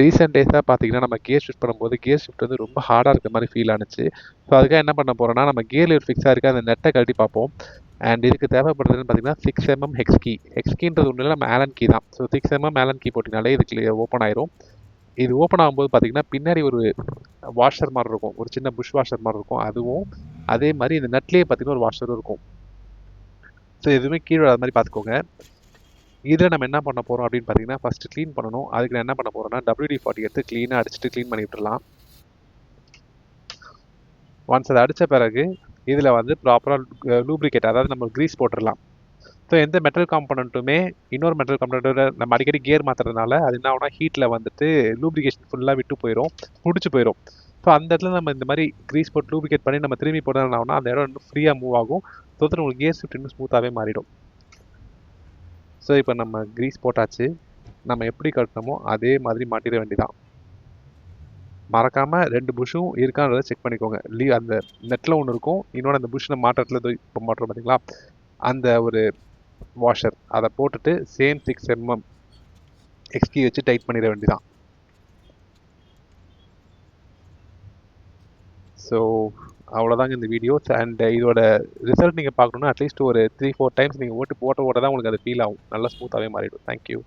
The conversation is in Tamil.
ரீசெண்ட் டேஸாக பார்த்தீங்கன்னா நம்ம கியர் ஷிஃப்ட் பண்ணும்போது கியர் ஷிஃப்ட் வந்து ரொம்ப ஹார்டாக இருக்க மாதிரி ஃபீல் ஆனிச்சு. ஸோ அதுக்காக என்ன பண்ண போகிறோம்னா நம்ம கியர் லிவர் ஃபிக்ஸாக இருக்க அந்த நெட்டை கழட்டி பார்ப்போம். அண்ட் இதுக்கு தேவைப்படுறதுன்னு பார்த்தீங்கன்னா சிக்ஸ் எம்எம் ஹெக்ஸ் கீ ஹெக்ஸ்கீன்றது ஒன்றும் நம்ம ஆலன் கீ தான். So six mm Allen key போட்டினாலே இதுக்கு ஓப்பன் ஆயிரும். இது ஓப்பன் ஆகும்போது பார்த்தீங்கன்னா பின்னாடி ஒரு வாஷர் மாதிரி இருக்கும். ஒரு சின்ன புஷ் வாஷர் மாதிரி இருக்கும். அதுவும் அதே மாதிரி இந்த நட்லேயே பார்த்தீங்கன்னா ஒரு வாஷரும் இருக்கும். ஸோ எதுவுமே கீழே வராத மாதிரி பார்த்துக்கோங்க இதில் நம்ம என்ன பண்ண போகிறோம் அப்படின்னு பார்த்தீங்கன்னா ஃபஸ்ட்டு க்ளீன் பண்ணணும். அதுக்கு நான் என்ன பண்ண போகிறோம்னா WD ஃபார்ட்டி எடுத்து க்ளீனாக அடிச்சுட்டு க்ளீன் பண்ணி விட்டுறலாம். ஒன்ஸ் அதை அடித்த பிறகு இதில் வந்து ப்ராப்பராக லூப்ரிகேட் அதாவது நம்ம க்ரீஸ் போட்டுடலாம் ஸோ எந்த மெட்டல் காம்பனண்ட்டுமே இன்னொரு மெட்டல் காம்பனண்ட்டோட நம்ம அடிக்கடி கியர் மாற்றுறதுனால அது என்ன ஆகுனா ஹீட்டில் வந்துட்டு லூப்ரிகேஷன் ஃபுல்லாக விட்டு போயிடும் முடிச்சு போயிடும் ஸோ அந்த இடத்துல நம்ம இந்த மாதிரி க்ரீஸ் போட்டு லூப்ரிகேட் பண்ணி நம்ம திரும்பி போட்டோம்னா அந்த இடம் இன்னும் ஃப்ரீயாக மூவ் ஆகும். ஸோ உங்களுக்கு கியர் ஷிஃப்ட் இன்னும் ஸ்மூத்தாகவே மாறிடும். ஸோ இப்போ நம்ம க்ரீஸ் போட்டாச்சு. நம்ம எப்படி கட்டணுமோ அதே மாதிரி மாட்டிட வேண்டிதான் மறக்காமல் ரெண்டு புஷ்ஷும் இருக்கான்றதை செக் பண்ணிக்கோங்க. லீவ் அந்த நெட்டில் ஒன்று இருக்கும். இன்னொன்று அந்த புஷ்ஷில் மாட்டுறதுல இப்போ மாட்டுறோம் பார்த்தீங்களா அந்த ஒரு வாஷர் அதை போட்டுட்டு சேம் சிக்ஸ் எம்எம் எக்ஸ்கி வச்சு டைட் பண்ணிட வேண்டியதான் ஸோ அவ்வளோதாங்க இந்த வீடியோஸ் அண்ட் இதோட ரிசல்ட் நீங்கள் பார்க்கணுன்னா அட்லீஸ்ட் ஒரு த்ரீ ஃபோர் டைம்ஸ் நீங்கள் ஓட்டு போட்ட ஓட்ட தான் உங்களுக்கு அது ஃபீல் ஆகும். நல்லா ஸ்மூத்தாகவே மாறிடும். தேங்க்யூ